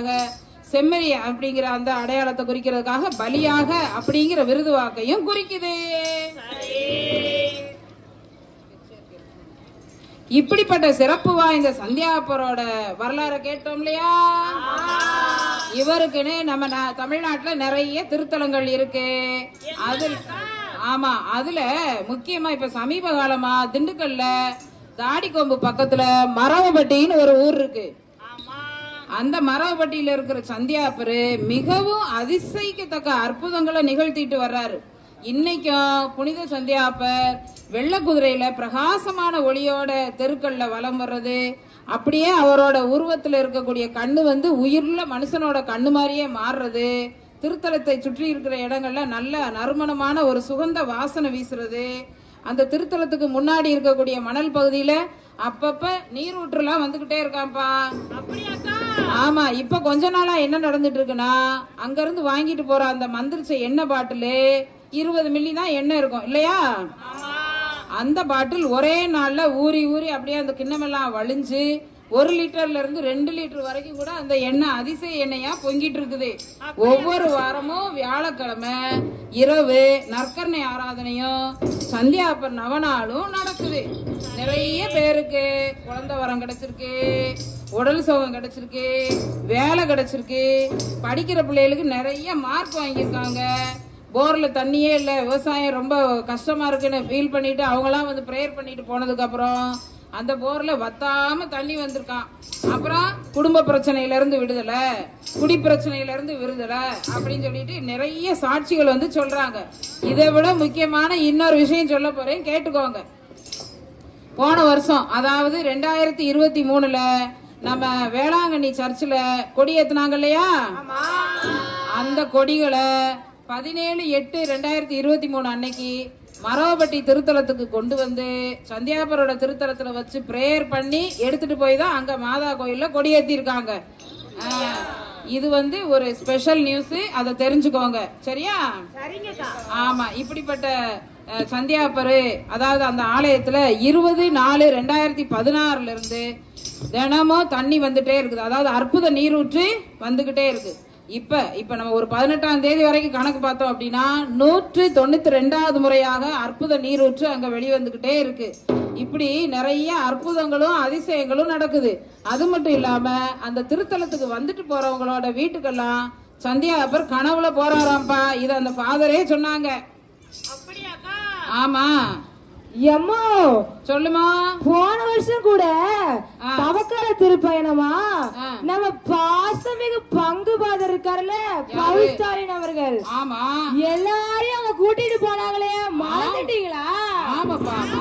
குறிக்கிறதுக்காக செம்மறி அப்படிங்கிற அந்த அடையாளத்தை குறிக்கிறதுக்காக பலியாக அப்படிங்கிற விருது வாக்கையும் குறிக்குது. இப்படிப்பட்ட சிறப்பு வாய்ந்த சந்தியாப்பரோட வரலாறை கேட்டோம் இல்லையா? இவருக்குன்னு நம்ம தமிழ்நாட்டுல நிறைய திருத்தலங்கள் இருக்கு. அதில் ஆமா அதுல முக்கியமா இப்ப சமீப காலமா திண்டுக்கல்ல தாடிக்கொம்பு பக்கத்துல மரவப்பட்டின்னு ஒரு ஊர் இருக்கு. அந்த மரவப்பட்டியில இருக்கிற சந்தியாப்பரு மிகவும் அதிசயிக்கத்தக்க அற்புதங்களை நிகழ்த்திட்டு வர்றாரு. இன்னைக்கும் புனித சந்தியாப்பர் வெள்ளை குதிரையில பிரகாசமான ஒளியோட தெருக்கள்ல வலம் வர்றது அப்படியே அவரோட உருவத்துல இருக்கக்கூடிய கண்ணு வந்து உயிர்ல மனுஷனோட கண்ணு மாதிரியே மாறுறது திருத்தலத்தை சுற்றி இருக்கிற இடங்கள்ல நல்ல நறுமணமான ஒரு சுகந்த வாசனை வீசுறது அந்த திருத்தலத்துக்கு முன்னாடி இருக்கக்கூடிய மணல் பகுதியில அப்பப்ப நீரூற்றுலாம் வந்துகிட்டே இருக்கான்ப்பா. ஆமா இப்ப கொஞ்ச நாளா என்ன நடந்துட்டு இருக்குன்னா அங்க இருந்து வாங்கிட்டு போற அந்த மந்திரிச்ச எண்ணெய் பாட்டிலு இருபது மில்லி தான் எண்ணெய் இருக்கும் இல்லையா? அந்த பாட்டில் ஒரே நாள்ல ஊறி ஊறி அப்படியே அந்த கிண்ணமெல்லாம் வழிஞ்சு ஒரு லிட்டர்ல இருந்து ரெண்டு லிட்டர் வரைக்கும் கூட அந்த எண்ணெய் அதிசய எண்ணெயா பொங்கிட்டு இருக்குது ஒவ்வொரு வாரமும் வியாழக்கிழமை இரவு நற்கரணை ஆராதனையும் சந்தியாப்பர் நவநாளும் நடக்குது. நிறைய பேருக்கு குழந்தை வரம் கிடைச்சிருக்கு. உடல் சோகம் கிடைச்சிருக்கு வேலை கிடைச்சிருக்கு. படிக்கிற பிள்ளைகளுக்கு நிறைய மார்க் வாங்கியிருக்காங்க. போரில் தண்ணியே இல்லை விவசாயம் ரொம்ப கஷ்டமாக இருக்குன்னு ஃபீல் பண்ணிட்டு அவங்களாம் வந்து ப்ரேயர் பண்ணிட்டு போனதுக்கப்புறம் அந்த போரில் வத்தாமல் தண்ணி வந்திருக்கான். அப்புறம் குடும்ப பிரச்சனையிலேருந்து விடுதலை குடி பிரச்சனையிலேருந்து விடுதலை அப்படின்னு சொல்லிட்டு நிறைய சாட்சிகள் வந்து சொல்கிறாங்க இதை விட முக்கியமான இன்னொரு விஷயம் சொல்ல போகிறேன் கேட்டுக்கோங்க. போன வருஷம் அதாவது ரெண்டாயிரத்தி இருபத்தி மூணில் நம்ம வேளாங்கண்ணி சர்ச்சில் கொடி ஏத்துனாங்க இல்லையா? அந்த கொடிகளை பதினேழு எட்டு ரெண்டாயிரத்தி இருபத்தி மூணு அன்னைக்கு மரவப்பட்டி திருத்தலத்துக்கு கொண்டு வந்து சந்தியாபுரோட திருத்தலத்துல வச்சு பிரேயர் பண்ணி எடுத்துட்டு போய் தான் அங்க மாதா கோயில்ல கொடி ஏத்திருக்காங்க. இது வந்து ஒரு ஸ்பெஷல் நியூஸ் அதை தெரிஞ்சுக்கோங்க. சரியா? ஆமா இப்படிப்பட்ட சந்தியாப்பரு அதாவது அந்த ஆலயத்தில் இருபது நாலு ரெண்டாயிரத்தி பதினாறுலேருந்து தினமும் தண்ணி வந்துட்டே இருக்குது. அதாவது அற்புத நீரூற்று வந்துக்கிட்டே இருக்குது இப்போ இப்போ நம்ம ஒரு பதினெட்டாம் தேதி வரைக்கும் கணக்கு பார்த்தோம் அப்படின்னா நூற்று தொண்ணூற்றி ரெண்டாவது முறையாக அற்புத நீரூற்று அங்கே வெளிவந்துக்கிட்டே இருக்குது இப்படி நிறைய அற்புதங்களும் அதிசயங்களும் நடக்குது. அது மட்டும் இல்லாமல் அந்த திருத்தலத்துக்கு வந்துட்டு போகிறவங்களோட வீட்டுக்கெல்லாம் சந்தியா அப்பர் கனவுல போறாராம்ப்பா. இதை அந்த ஃபாதரே சொன்னாங்க. ஆமா. எம்மோ சொல்லுமா. போன வருஷம் கூட ஆ. தவக்கால திருப்பயணமா. நம்ம பாசமிகு பங்கு பாதர் இருக்காருல்ல பவுல் ஸ்டாலின் அவர்கள். ஆமா. எல்லாரையும் அவங்க கூட்டிட்டு போனாங்களே.